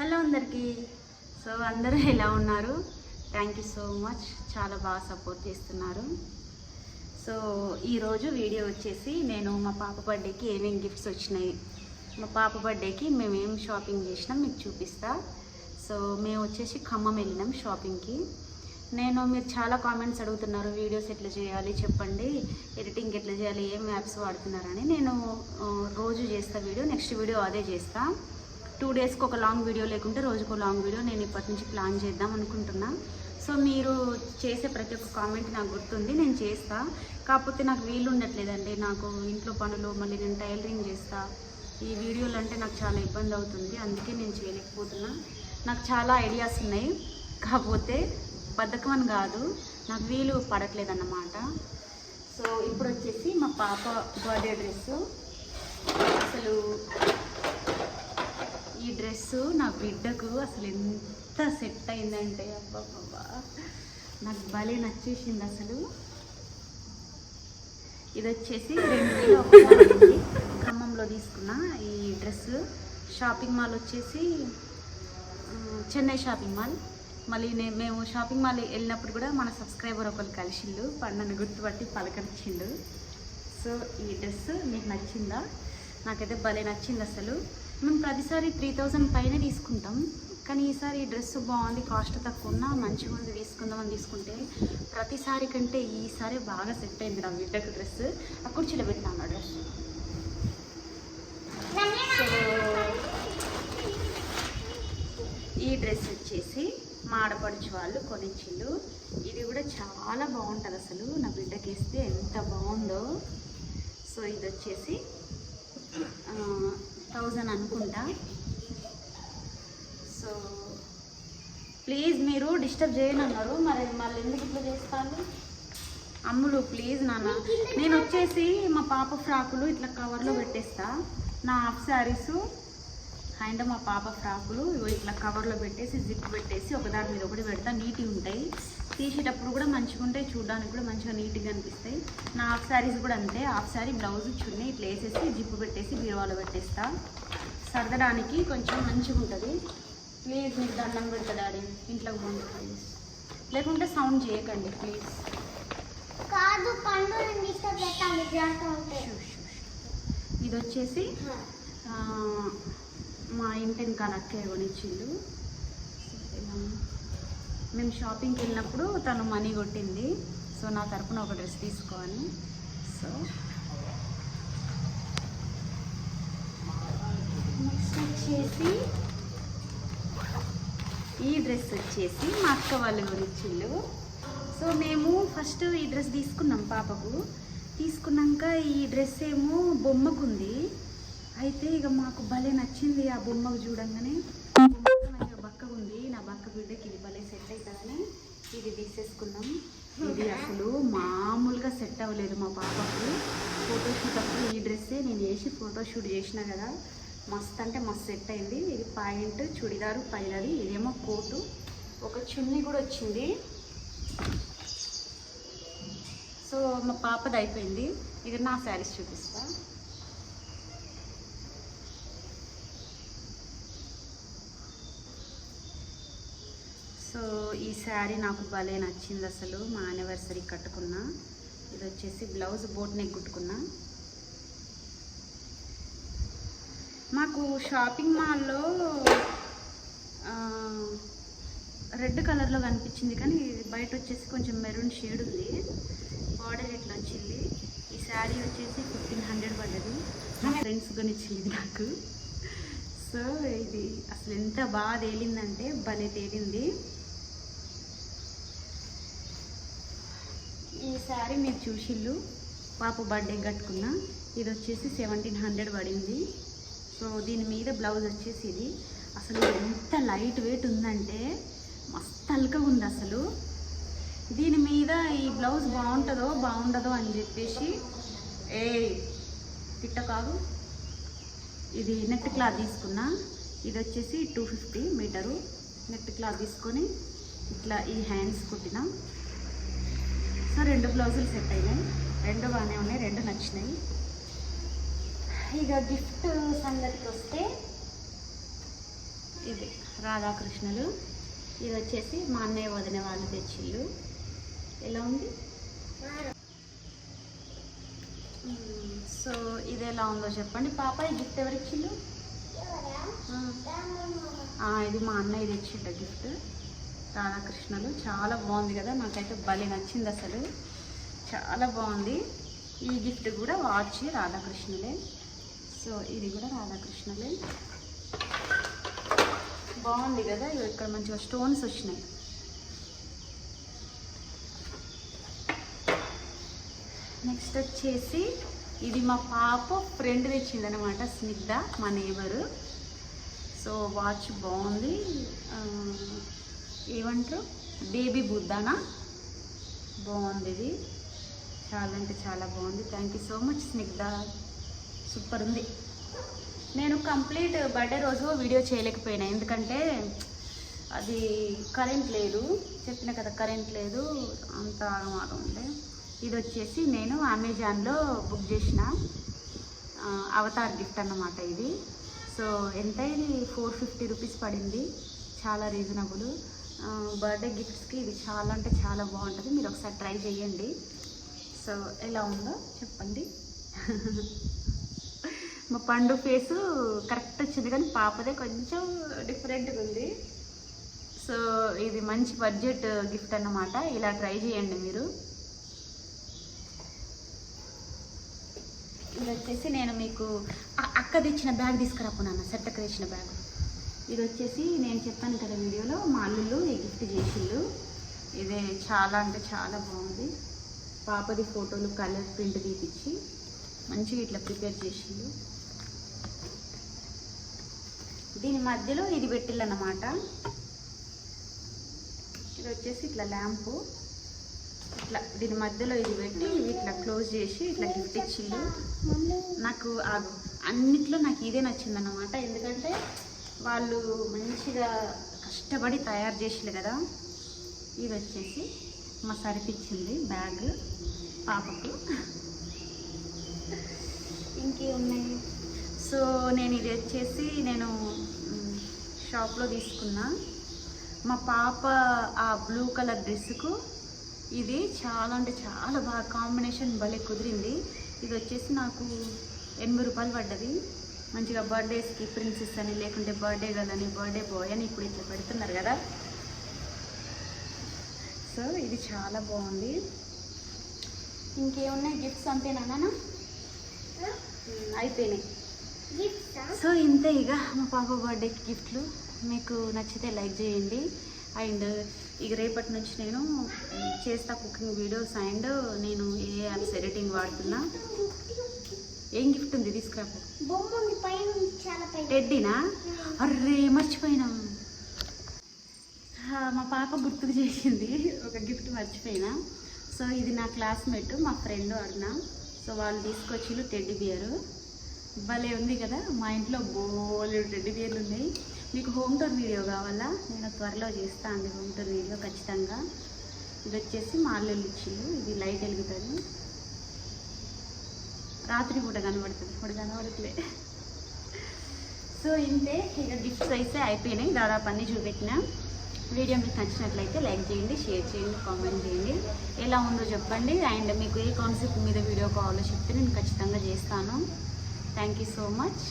Hello అందరికీ. So అందరూ ఎలా ఉన్నారు? థ్యాంక్ యూ సో మచ్ చాలా బాగా సపోర్ట్ చేస్తున్నారు. సో ఈరోజు వీడియో వచ్చేసి నేను మా పాప బర్త్డేకి ఏమేమి గిఫ్ట్స్ వచ్చినాయి. మా పాప బర్త్డేకి మేము ఏం షాపింగ్ చేసినాం మీకు చూపిస్తా. సో మేము వచ్చేసి ఖమ్మం వెళ్ళినాం షాపింగ్కి నేను మీరు చాలా కామెంట్స్ అడుగుతున్నారు వీడియోస్ ఎట్లా చేయాలి? చెప్పండి. ఎడిటింగ్ ఎట్లా చేయాలి? ఏం యాప్స్ వాడుతున్నారని. నేను రోజు చేస్తా వీడియో నెక్స్ట్ వీడియో అదే చేస్తాను టూ డేస్కి ఒక లాంగ్ వీడియో లేకుంటే రోజుకు లాంగ్ వీడియో నేను ఇప్పటి నుంచి ప్లాన్ చేద్దాం అనుకుంటున్నా. సో మీరు చేసే ప్రతి ఒక్క కామెంట్ నాకు గుర్తుంది నేను చేస్తా. కాకపోతే నాకు వీలు ఉండట్లేదండి. నాకు ఇంట్లో పనులు మళ్ళీ నేను టైలరింగ్ చేస్తా. ఈ వీడియోలు అంటే నాకు చాలా ఇబ్బంది అవుతుంది. అందుకే నేను చేయలేకపోతున్నా. నాకు చాలా ఐడియాస్ ఉన్నాయి. కాకపోతే బద్ధకం అని కాదు నాకు వీలు పడట్లేదన్నమాట. సో ఇప్పుడు వచ్చేసి మా పాప బర్త్డే డ్రెస్సు. అసలు ఈ డ్రెస్ నా బిడ్డకు అసలు ఎంత సెట్ అయిందంటే అబ్బాబ్బా నాకు భలే నచ్చేసింది అసలు. ఇది వచ్చేసి రెండు వేల ఖమ్మంలో తీసుకున్న ఈ డ్రెస్ షాపింగ్ మాల్ వచ్చేసి చెన్నై షాపింగ్ మాల్. మళ్ళీ నేను మేము షాపింగ్ మాల్ వెళ్ళినప్పుడు కూడా మన సబ్స్క్రైబర్ ఒకరు కలిసిండు. నన్ను గుర్తుపట్టి పలకరించిండు. సో ఈ డ్రెస్ మీకు నచ్చిందా? నాకైతే భలే నచ్చింది అసలు. మేము ప్రతిసారి త్రీ థౌజండ్ పైన తీసుకుంటాం. కానీ ఈసారి ఈ డ్రెస్ బాగుంది కాస్ట్ తక్కువ ఉన్నా మంచిగా ఉంది తీసుకుందామని తీసుకుంటే ప్రతిసారి కంటే ఈసారి బాగా సెట్ అయింది నా బిడ్డకు డ్రెస్. ఆ కుర్చీలో పెట్టాను ఆ డ్రెస్. సో ఈ డ్రెస్ వచ్చేసి మా ఆడపడుచు వాళ్ళు కొనిచ్చిళ్ళు ఇది కూడా చాలా బాగుంటుంది అసలు. నా బిడ్డకి వేస్తే ఎంత బాగుందో. సో ఇది వచ్చేసి థౌజండ్ అనుకుంటా. సో ప్లీజ్ మీరు డిస్టర్బ్ చేయను అన్నారు మరి మళ్ళీ ఎందుకు ఇట్లా చేస్తాను అమ్ములు ప్లీజ్ నాన్న. నేను వచ్చేసి మా పాప ఫ్రాకులు ఇట్లా కవర్లో పెట్టేస్తా. నా హాఫ్ శారీస్ అండ్ మా పాప ఫ్రాకులు ఇట్లా కవర్లో పెట్టేసి జిప్ పెట్టేసి ఒకదాని మీద ఒకటి పెడతా. నీట్గా ఉంటాయి. తీసేటప్పుడు కూడా మంచిగా ఉంటాయి చూడడానికి కూడా మంచిగా నీట్గా అనిపిస్తాయి. నా హాఫ్ శారీస్ కూడా అంతే హాఫ్ శారీ బ్లౌజ్ చున్నీ ఇట్లా వేసేసి జిప్పు పెట్టేసి బీరువాలో పెట్టేస్తా. సర్దడానికి కొంచెం మంచిగా ఉంటుంది. ప్లీజ్ మీకు దండం పెడతా డాడీ ఇంట్లోకి పోండి ప్లీజ్. లేకుంటే సౌండ్ చేయకండి ప్లీజ్. కాదు ఇది వచ్చేసి మా ఇంటి అక్కయ్య కొనిచ్చిండు. మేము షాపింగ్కి వెళ్ళినప్పుడు తను మనీ కొట్టింది. సో నా తరపున ఒక డ్రెస్ తీసుకోవాలి. సో నెక్స్ట్ వచ్చేసి ఈ డ్రెస్ వచ్చేసి మా అక్క వాళ్ళు గురించిళ్ళు సో మేము ఫస్ట్ ఈ డ్రెస్ తీసుకున్నాం పాపకు. తీసుకున్నాక ఈ డ్రెస్ ఏమో బొమ్మకుంది. అయితే ఇక మాకు భలే నచ్చింది ఆ బొమ్మకు చూడంగానే. బొమ్మకు మంచిగా బక్కగా ఉంది నా బక్క బిడ్డకి ఇది భలే ఇది తీసేసుకున్నాం ఇది అసలు మామూలుగా సెట్ అవ్వలేదు మా పాపకు. ఫోటోషూట్ అప్పుడు ఈ డ్రెస్సే నేను వేసి ఫోటోషూట్ చేసిన కదా మస్త్ అంటే మస్త్ సెట్ అయింది. ఇది పాయింట్ చుడిదారు పైనది ఇదేమో కోటు. ఒక చున్నీ కూడా వచ్చింది. సో మా పాపది అయిపోయింది. ఇక నా శారీస్ చూపిస్తాను సో ఈ శారీ నాకు భలే నచ్చింది అసలు. మా యానివర్సరీ కట్టుకున్నా. ఇది వచ్చేసి బ్లౌజ్ బోట్ నెక్ కుట్టుకున్నా. మాకు షాపింగ్ మాల్లో రెడ్ కలర్లో కనిపించింది కానీ బయట వచ్చేసి కొంచెం మెరూన్ షేడ్ ఉంది. బార్డర్ ఎట్లా వచ్చింది? ఈ శారీ వచ్చేసి ఫిఫ్టీన్ హండ్రెడ్ పడ్డది. నా ఫ్రెండ్స్ కొనిచ్చింది నాకు. సో ఇది అసలు ఎంత బాగా తేలిందంటే భలే తేలింది. శారీ మీరు చూసిళ్ళు. పాప బర్త్డే కట్టుకున్నా. ఇది వచ్చేసి సెవెంటీన్ హండ్రెడ్ పడింది. సో దీని మీద బ్లౌజ్ వచ్చేసి ఇది. అసలు ఎంత లైట్ వెయిట్ ఉందంటే మస్తు అల్కగా ఉంది అసలు. దీని మీద ఈ బ్లౌజ్ బాగుంటుందో బాగుండదో అని చెప్పేసి ఏ తిట్ట కాదు. ఇది నెట్ క్లాత్ తీసుకున్నా. ఇది వచ్చేసి two fifty meter. Net cloth తీసుకొని ఇట్లా ఈ హ్యాండ్స్ కుట్టినా. సో రెండు బ్లౌజులు సెట్ అయినాయి. రెండు బాగానే ఉన్నాయి రెండు నచ్చినాయి. ఇక గిఫ్ట్ సంగతికి వస్తే ఇది రాధాకృష్ణులు. ఇది వచ్చేసి మా అన్నయ్య వదిన వాళ్ళు తెచ్చిళ్ళు. ఎలా ఉంది. సో ఇది ఎలా ఉందో చెప్పండి. పాప ఈ గిఫ్ట్ ఎవరు? ఇచ్చిండు ఆ, ఇది మా అన్నయ్య తెచ్చిండ గిఫ్ట్. రాధాకృష్ణలు. చాలా బాగుంది కదా. నాకైతే భలే నచ్చింది అసలు. చాలా బాగుంది. ఈ గిఫ్ట్ కూడా వాచ్ రాధాకృష్ణులే. సో ఇది కూడా రాధాకృష్ణులే. బాగుంది కదా. ఇక్కడ మంచిగా స్టోన్స్ వచ్చినాయి. నెక్స్ట్ వచ్చేసి ఇది మా పాప ఫ్రెండ్ తెచ్చిందనమాట స్నిగ్ధ మా నేబరు సో వాచ్ బాగుంది. ఏమంటారు? బేబీ బుద్ధానా? బాగుంది ఇది. చాలా అంటే చాలా బాగుంది. Thank you so much Snigdha. Super ఉంది. నేను కంప్లీట్ బర్త్డే రోజు వీడియో చేయలేకపోయినా. ఎందుకంటే అది కరెంట్ లేదు. చెప్పిన కదా కరెంట్ లేదు. అంత ఆగమాగం ఉండే ఇది వచ్చేసి నేను అమెజాన్లో బుక్ చేసిన అవతార్ గిఫ్ట్ అన్నమాట ఇది. సో ఎంత ఇది ఫోర్ ఫిఫ్టీ రూపీస్ పడింది. చాలా రీజనబుల్. బర్త్డే గిఫ్ట్స్కి ఇది చాలా అంటే చాలా బాగుంటుంది. మీరు ఒకసారి ట్రై చేయండి. సో ఎలా ఉందో చెప్పండి. మా పండు ఫేసు కరెక్ట్ వచ్చింది కానీ పాపదే కొంచెం డిఫరెంట్గా ఉంది. సో ఇది మంచి బడ్జెట్ గిఫ్ట్ అన్నమాట. ఇలా ట్రై చేయండి మీరు. ఇది వచ్చేసి నేను మీకు అక్కది అక్క తెచ్చిన బ్యాగ్ తీసుకురాకున్నాను సెట్ తెచ్చిన బ్యాగ్. ఇది వచ్చేసి నేను చెప్పాను కదా వీడియోలో మా అల్లుళ్ళు ఈ గిఫ్ట్ చేసిళ్ళు. ఇది చాలా అంటే చాలా బాగుంది. పాపది ఫోటోలు కలర్ ప్రింట్ తీపిచ్చి మంచిగా ఇట్లా ప్రిపేర్ చేసిండు దీని మధ్యలో ఇది పెట్టిల్లన్నమాట ఇది వచ్చేసి ఇట్లా ల్యాంపు. ఇట్లా దీని మధ్యలో ఇది పెట్టి ఇట్లా క్లోజ్ చేసి ఇట్లా గిఫ్ట్ ఇచ్చిండు నాకు ఆ- అన్నిట్లో నాకు ఇదే నచ్చిందన్నమాట. ఎందుకంటే వాళ్ళు మంచిగా కష్టపడి తయారు చేసిండు కదా. ఇది వచ్చేసి మా సరిపిచ్చింది బ్యాగ్ పాపకు. ఇంకేమున్నాయి? సో నేను ఇది వచ్చేసి నేను షాప్లో తీసుకున్నా. మా పాప ఆ బ్లూ కలర్ డ్రెస్సుకు ఇది చాలా అంటే చాలా బాగా కాంబినేషన్ భలే కుదిరింది. ఇది వచ్చేసి నాకు ఎనభై రూపాయలు పడ్డది. మంచిగా బర్త్డేస్కి ప్రిన్సెస్ అని లేకుంటే బర్త్డే కదని అని బర్త్డే బాయ్ అని ఇప్పుడు ఇట్లా పెడుతున్నారు కదా. సో ఇది చాలా బాగుంది. ఇంకేమున్నాయి? గిఫ్ట్స్ అంతేనా అయిపోయినాయి. సో ఇంతే ఇక మా పాప బర్త్డేకి గిఫ్ట్లు. మీకు నచ్చితే లైక్ చేయండి. అండ్ ఇక రేపటి నుంచి నేను చేస్తా కుకింగ్ వీడియోస్ అండ్ నేను ఏ యాప్స్ ఎడిటింగ్ వాడుతున్నా. ఏం గిఫ్ట్ ఉంది? తీసుకురాపు. బొమ్మ ఉంది పైన ఉంది, చాలా పైన టెడ్డీనా అర్రే మర్చిపోయినాం. మా పాప గుర్తుకు చేసింది. ఒక గిఫ్ట్ మర్చిపోయినా. సో ఇది నా క్లాస్మేట్ మా ఫ్రెండ్ అరుణ. సో వాళ్ళు తీసుకొచ్చిళ్ళు టెడ్డీ బియర్ భలే ఉంది కదా మా ఇంట్లో బోలెడు టెడ్డీ బియర్లు ఉన్నాయి. మీకు హోమ్ టూర్ వీడియో కావాలా? నేను త్వరలో చేస్తాను అండి హోమ్ టూర్ వీడియో ఖచ్చితంగా. ఇది వచ్చేసి మా అల్లుళ్ళు ఇచ్చిళ్ళు. ఇది లైట్ వెలుగుతుంది. రాత్రి పూట కనబడుతుంది. ఇప్పుడు కనబడట్లే. సో ఇంతే. ఇక గిఫ్ట్స్ అయితే అయిపోయినాయి. దాదాపు అన్నీ చూపెట్టిన. వీడియో మీకు నచ్చినట్లయితే లైక్ చేయండి షేర్ చేయండి కామెంట్ చేయండి. ఎలా ఉందో చెప్పండి. అండ్ మీకు ఏ కాన్సెప్ట్ మీద వీడియో కావాలో చెప్తే నేను ఖచ్చితంగా చేస్తాను. Thank you so much